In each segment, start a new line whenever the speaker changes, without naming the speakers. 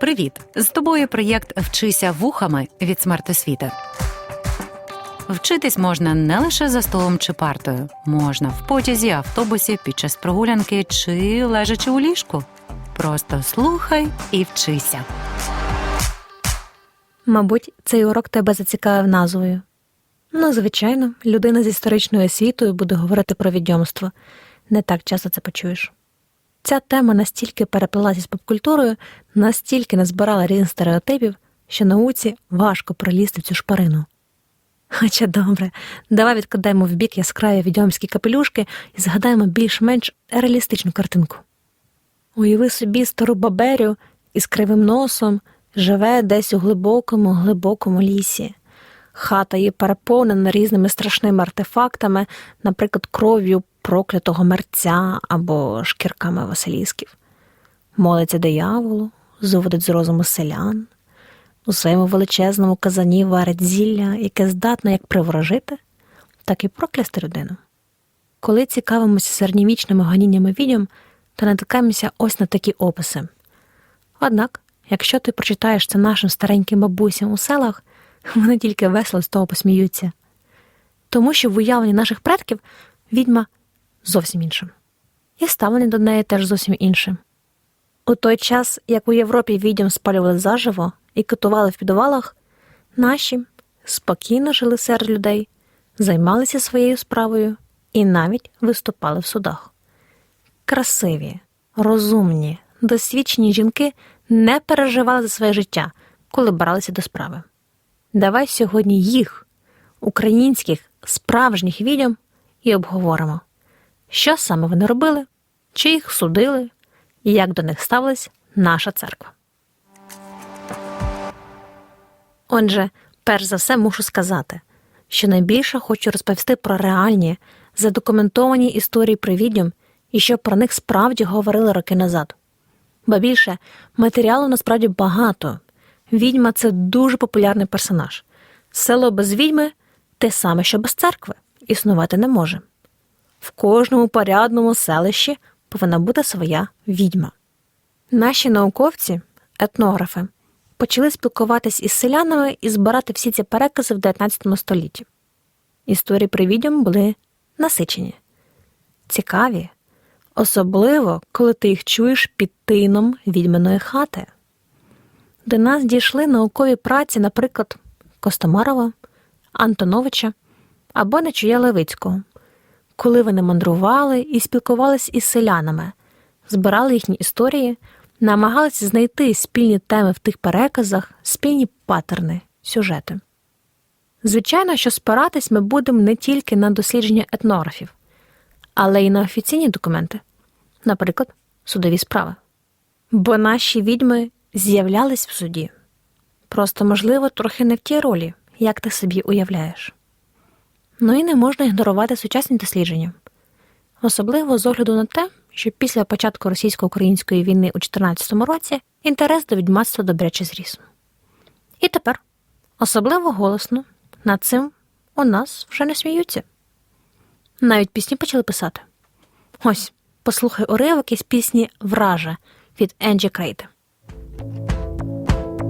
Привіт! З тобою проєкт Вчися вухами від смертосвіти. Вчитись можна не лише за столом чи партою, можна в потязі, автобусі, під час прогулянки чи лежачи у ліжку. Просто слухай і вчися.
Мабуть, цей урок тебе зацікавив назвою. Ну, звичайно, людина з історичною освітою буде говорити про відьомство. Не так часто це почуєш. Ця тема настільки переплилася з попкультурою, настільки назбирала різних стереотипів, що науці важко пролізти в цю шпарину. Хоча добре, давай відкладаємо в бік яскраві відьомські капелюшки і згадаємо більш-менш реалістичну картинку. Уяви собі стару баберю із кривим носом живе десь у глибокому, глибокому лісі. Хата її переповнена різними страшними артефактами, наприклад, кров'ю проклятого мерця або шкірками василісків. Молиться дияволу, зуводить з розуму селян, у своєму величезному казані варить зілля, яке здатне як приворожити, так і проклясти людину. Коли цікавимося середньовічними ганіннями відьом, то натикаємося ось на такі описи. Однак, якщо ти прочитаєш це нашим стареньким бабусям у селах, вони тільки весело з того посміються. Тому що в уявленні наших предків відьма зовсім іншим. І ставлення до неї теж зовсім іншим. У той час, як у Європі відьом спалювали заживо і катували в підвалах, наші спокійно жили серед людей, займалися своєю справою і навіть виступали в судах. Красиві, розумні, досвідчені жінки не переживали за своє життя, коли бралися до справи. Давай сьогодні їх, українських справжніх відьом, і обговоримо, що саме вони робили, чи їх судили, і як до них ставилась наша церква. Отже, перш за все мушу сказати, що найбільше хочу розповісти про реальні, задокументовані історії про відьом і що про них справді говорили роки назад. Ба більше, матеріалу насправді багато. Відьма це дуже популярний персонаж. Село без відьми те саме, що без церкви, існувати не може. В кожному порядному селищі повинна бути своя відьма. Наші науковці, етнографи, почали спілкуватись із селянами і збирати всі ці перекази в 19 столітті. Історії про відьом були насичені, цікаві, особливо коли ти їх чуєш під тином відьминої хати. До нас дійшли наукові праці, наприклад, Костомарова, Антоновича або Нечуя Левицького, коли вони мандрували і спілкувалися із селянами, збирали їхні історії, намагалися знайти спільні теми в тих переказах, спільні паттерни, сюжети. Звичайно, що спиратись ми будемо не тільки на дослідження етнографів, але й на офіційні документи, наприклад, судові справи. Бо наші відьми з'являлись в суді. Просто, можливо, трохи не в тій ролі, як ти собі уявляєш. Ну і не можна ігнорувати сучасні дослідження, особливо з огляду на те, що після початку російсько-української війни у 2014 році інтерес до відьмацтва добряче зріс. І тепер, особливо голосно, над цим у нас вже не сміються. Навіть пісні почали писати. Ось, послухай уривок із пісні Вража від Енджі Крейта.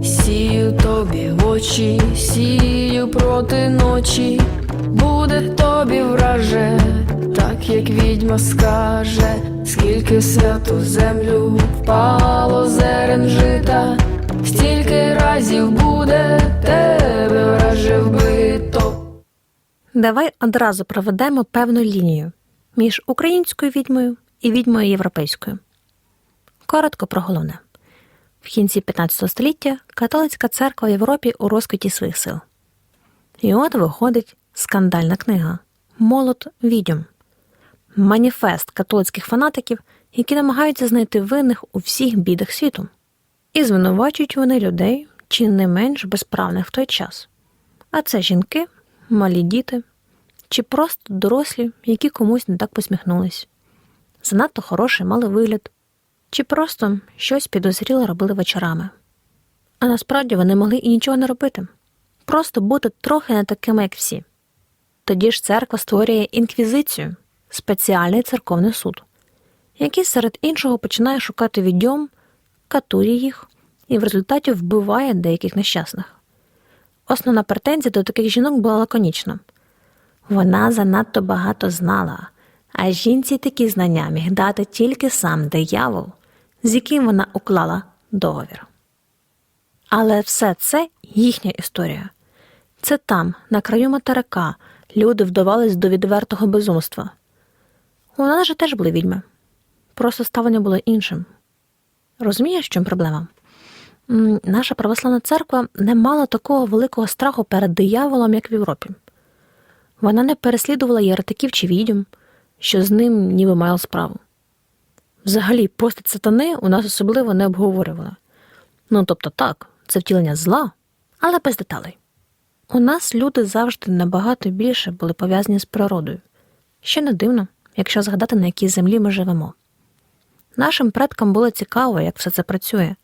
Сію тобі в очі, сію проти ночі, буде тобі враже, так як відьма скаже, скільки святу землю впало зерен жита, стільки разів буде тебе враже вбито.
Давай одразу проведемо певну лінію між українською відьмою і відьмою європейською. Коротко про головне. В кінці 15 століття католицька церква в Європі у розквіті своїх сил. І от виходить скандальна книга Молот відьом маніфест католицьких фанатиків, які намагаються знайти винних у всіх бідах світу. І звинувачують вони людей чи не менш безправних в той час. А це жінки, малі діти чи просто дорослі, які комусь не так посміхнулись. Занадто хороший мали вигляд, чи просто щось підозріле робили вечорами. А насправді вони могли і нічого не робити, просто бути трохи не такими, як всі. Тоді ж церква створює інквізицію, спеціальний церковний суд, який серед іншого починає шукати відьом, катує їх і в результаті вбиває деяких нещасних. Основна претензія до таких жінок була лаконічна. Вона занадто багато знала, а жінці такі знання міг дати тільки сам диявол, з яким вона уклала договір. Але все це їхня історія. Це там, на краю материка, люди вдавались до відвертого безумства. У нас же теж були відьми. Просто ставлення було іншим. Розумієш, в чому проблема? Наша православна церква не мала такого великого страху перед дияволом, як в Європі. Вона не переслідувала єретиків чи відьом, що з ним ніби мала справу. Взагалі, постать сатани у нас особливо не обговорювали. Ну, тобто так, це втілення зла, але без деталей. У нас люди завжди набагато більше були пов'язані з природою. Ще не дивно, якщо згадати, на якій землі ми живемо. Нашим предкам було цікаво, як все це працює,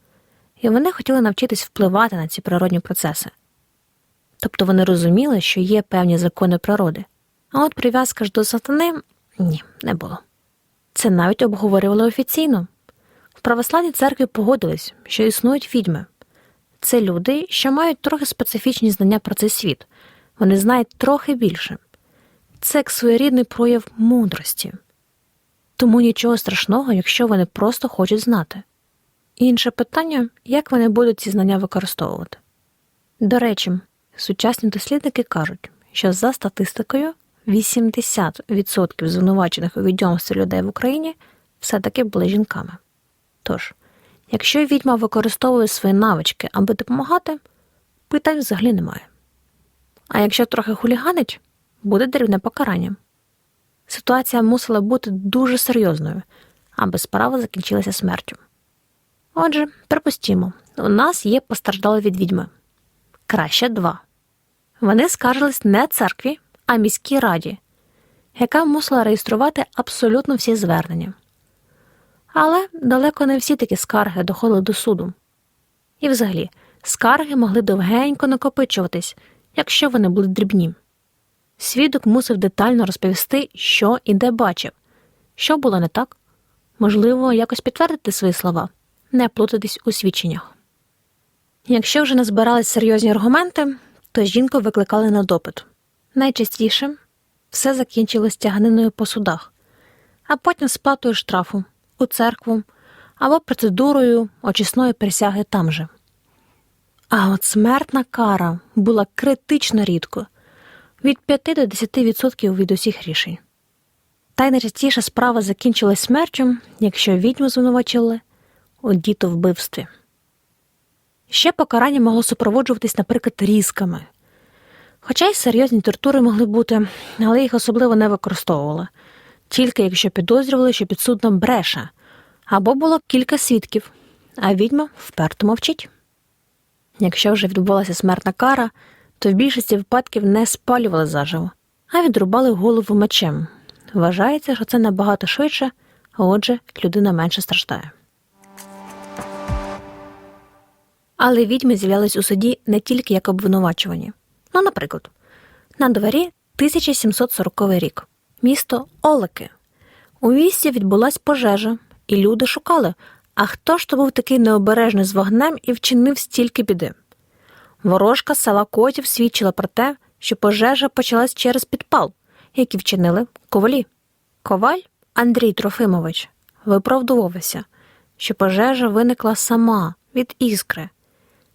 і вони хотіли навчитись впливати на ці природні процеси. Тобто вони розуміли, що є певні закони природи. А от прив'язка ж до сатани ні, не було. Це навіть обговорювали офіційно. В православній церкві погодились, що існують відьми. Це люди, що мають трохи специфічні знання про цей світ. Вони знають трохи більше. Це як своєрідний прояв мудрості. Тому нічого страшного, якщо вони просто хочуть знати. Інше питання, як вони будуть ці знання використовувати. До речі, сучасні дослідники кажуть, що за статистикою 80% звинувачених у відьомстві людей в Україні все-таки були жінками. Тож, якщо відьма використовує свої навички, аби допомагати, питань взагалі немає. А якщо трохи хуліганить, буде дрібне покарання. Ситуація мусила бути дуже серйозною, аби справа закінчилася смертю. Отже, припустімо, у нас є постраждали від відьми. Краще два. Вони скаржились не церкві, а міській раді, яка мусила реєструвати абсолютно всі звернення. Але далеко не всі такі скарги доходили до суду. І взагалі, скарги могли довгенько накопичуватись, якщо вони були дрібні. Свідок мусив детально розповісти, що і де бачив, що було не так, можливо, якось підтвердити свої слова, не плутатись у свідченнях. Якщо вже не збирались серйозні аргументи, то жінку викликали на допит. Найчастіше все закінчилось тяганиною по судах, а потім сплатою штрафу у церкву або процедурою очисної присяги там же. А от смертна кара була критично рідко від 5 до 10% від усіх рішень. Та й найчастіше справа закінчилась смертю, якщо відьму звинувачили у дітовбивстві. Ще покарання могло супроводжуватись, наприклад, різками. Хоча й серйозні тортури могли бути, але їх особливо не використовували, тільки якщо підозрювали, що підсудна бреше, або було кілька свідків, а відьма вперто мовчить. Якщо вже відбулася смертна кара, то в більшості випадків не спалювали заживо, а відрубали голову мечем. Вважається, що це набагато швидше, а отже, людина менше страждає. Але відьми з'являлись у суді не тільки як обвинувачувані. Ну, наприклад, на дворі 1740 рік, місто Олеки. У місті відбулась пожежа, і люди шукали, а хто ж то був такий необережний з вогнем і вчинив стільки біди. Ворожка села Котів свідчила про те, що пожежа почалась через підпал, який вчинили ковалі. Коваль Андрій Трофимович виправдовувався, що пожежа виникла сама від іскри.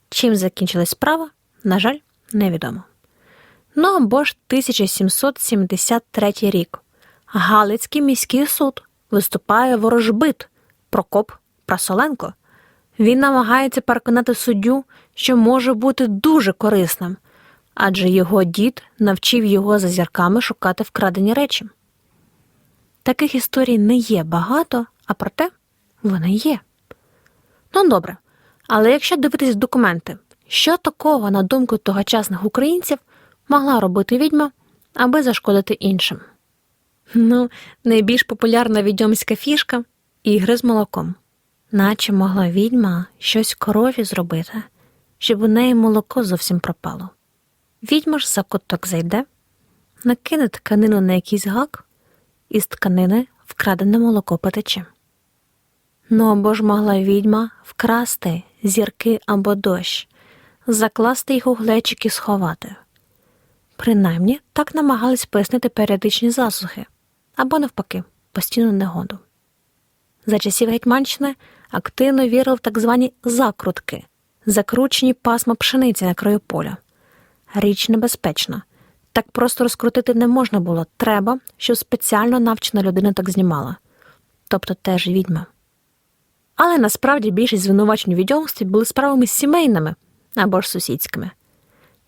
Чим закінчилась справа, на жаль, невідомо. Ну або ж 1773 рік. Галицький міський суд виступає ворожбит Прокоп Прасоленко. Він намагається переконати суддю, що може бути дуже корисним, адже його дід навчив його за зірками шукати вкрадені речі. Таких історій не є багато, а проте вони є. Ну, добре. Але якщо дивитись документи, що такого, на думку тогочасних українців, могла робити відьма, аби зашкодити іншим? Ну, найбільш популярна відьомська фішка ігри з молоком. Наче могла відьма щось корові зробити, щоб у неї молоко зовсім пропало. Відьма ж за куток зайде, накине тканину на якийсь гак, і з тканини вкрадене молоко потече. Ну або ж могла відьма вкрасти зірки або дощ, закласти їх у глечик і сховати. Принаймні так намагались пояснити періодичні засухи або, навпаки, постійну негоду. За часів Гетьманщини активно вірили в так звані закрутки, закручені пасма пшениці на краю поля. Річ небезпечна. Так просто розкрутити не можна було. Треба, щоб спеціально навчена людина так знімала, тобто теж відьма. Але насправді більшість звинувачень у відьомстві були справами сімейними або ж сусідськими.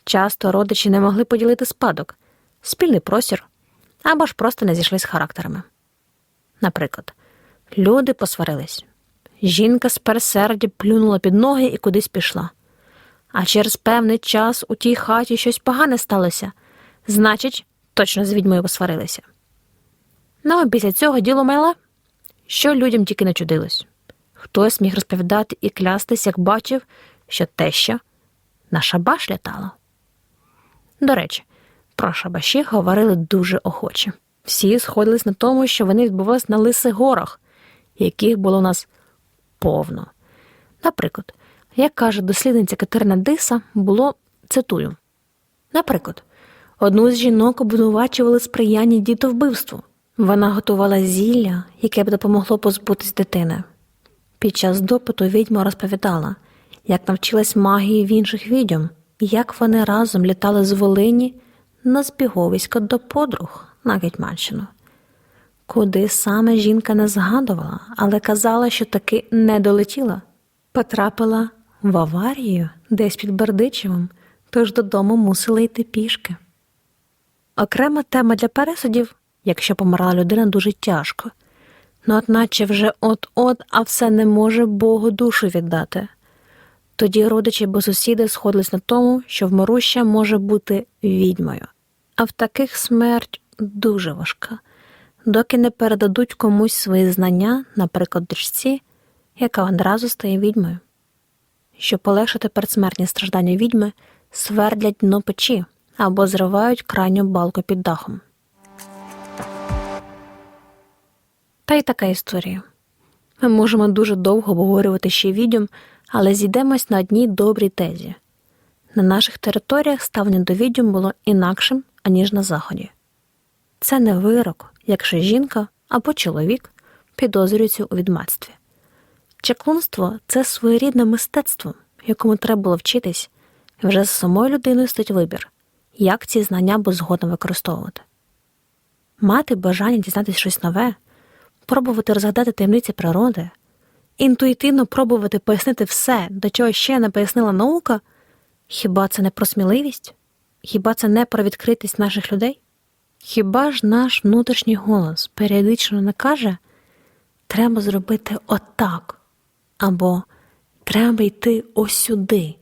Часто родичі не могли поділити спадок, спільний простір або ж просто не зійшли з характерами. Наприклад, люди посварились. Жінка з пересердя плюнула під ноги і кудись пішла. А через певний час у тій хаті щось погане сталося, значить, точно з відьмою посварилися. Ну, а після цього діло миле, що людям тільки не чудилось. Хтось міг розповідати і клястись, як бачив, що теща на шабаш лятала. До речі, про шабаші говорили дуже охоче. Всі сходились на тому, що вони відбувалися на лисих горах, яких було у нас повно. Наприклад, як каже дослідниця Катерина Диса, було цитую. Наприклад, одну з жінок обвинувачували сприяння дітовбивству. Вона готувала зілля, яке б допомогло позбутись дитини. Під час допиту відьма розповідала, як навчилась магії в інших відьом, як вони разом літали з Волині на збіговисько до подруг на Гетьманщину. Куди саме жінка не згадувала, але казала, що таки не долетіла. Потрапила в аварію десь під Бердичевом, тож додому мусила йти пішки. Окрема тема для пересудів, якщо померла людина дуже тяжко. Ну, от наче вже от-от, а все не може Богу душу віддати. Тоді родичі або сусіди сходились на тому, що вмируща може бути відьмою. А в таких смерть дуже важка, доки не передадуть комусь свої знання, наприклад, дочці, яка одразу стає відьмою. Щоб полегшити передсмертні страждання відьми, свердлять дно печі або зривають крайню балку під дахом. Та й така історія. Ми можемо дуже довго обговорювати ще відьом, але зійдемось на одній добрій тезі. На наших територіях ставлення до відьом було інакшим, аніж на Заході. Це не вирок, якщо жінка або чоловік підозрюються у відмацтві. Чаклунство це своєрідне мистецтво, якому треба було вчитись, і вже з самою людиною стоїть вибір, як ці знання буде згодом використовувати. Мати бажання дізнатися щось нове, пробувати розгадати таємниці природи, інтуїтивно пробувати пояснити все, до чого ще не пояснила наука, хіба це не про сміливість? Хіба це не про відкритість наших людей? Хіба ж наш внутрішній голос періодично не каже, треба зробити отак, або треба йти ось сюди?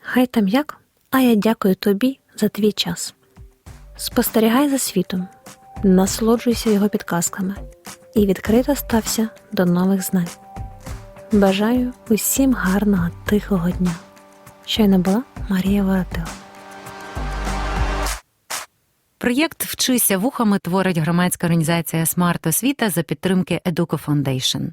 Хай там як, а я дякую тобі за твій час. Спостерігай за світом, насолоджуйся його підказками і відкрито стався до нових знань. Бажаю усім гарного тихого дня. Щойно була Марія Воротила.
Проєкт Вчися вухами творить громадська організація Смарт Освіта за підтримки Educo Foundation.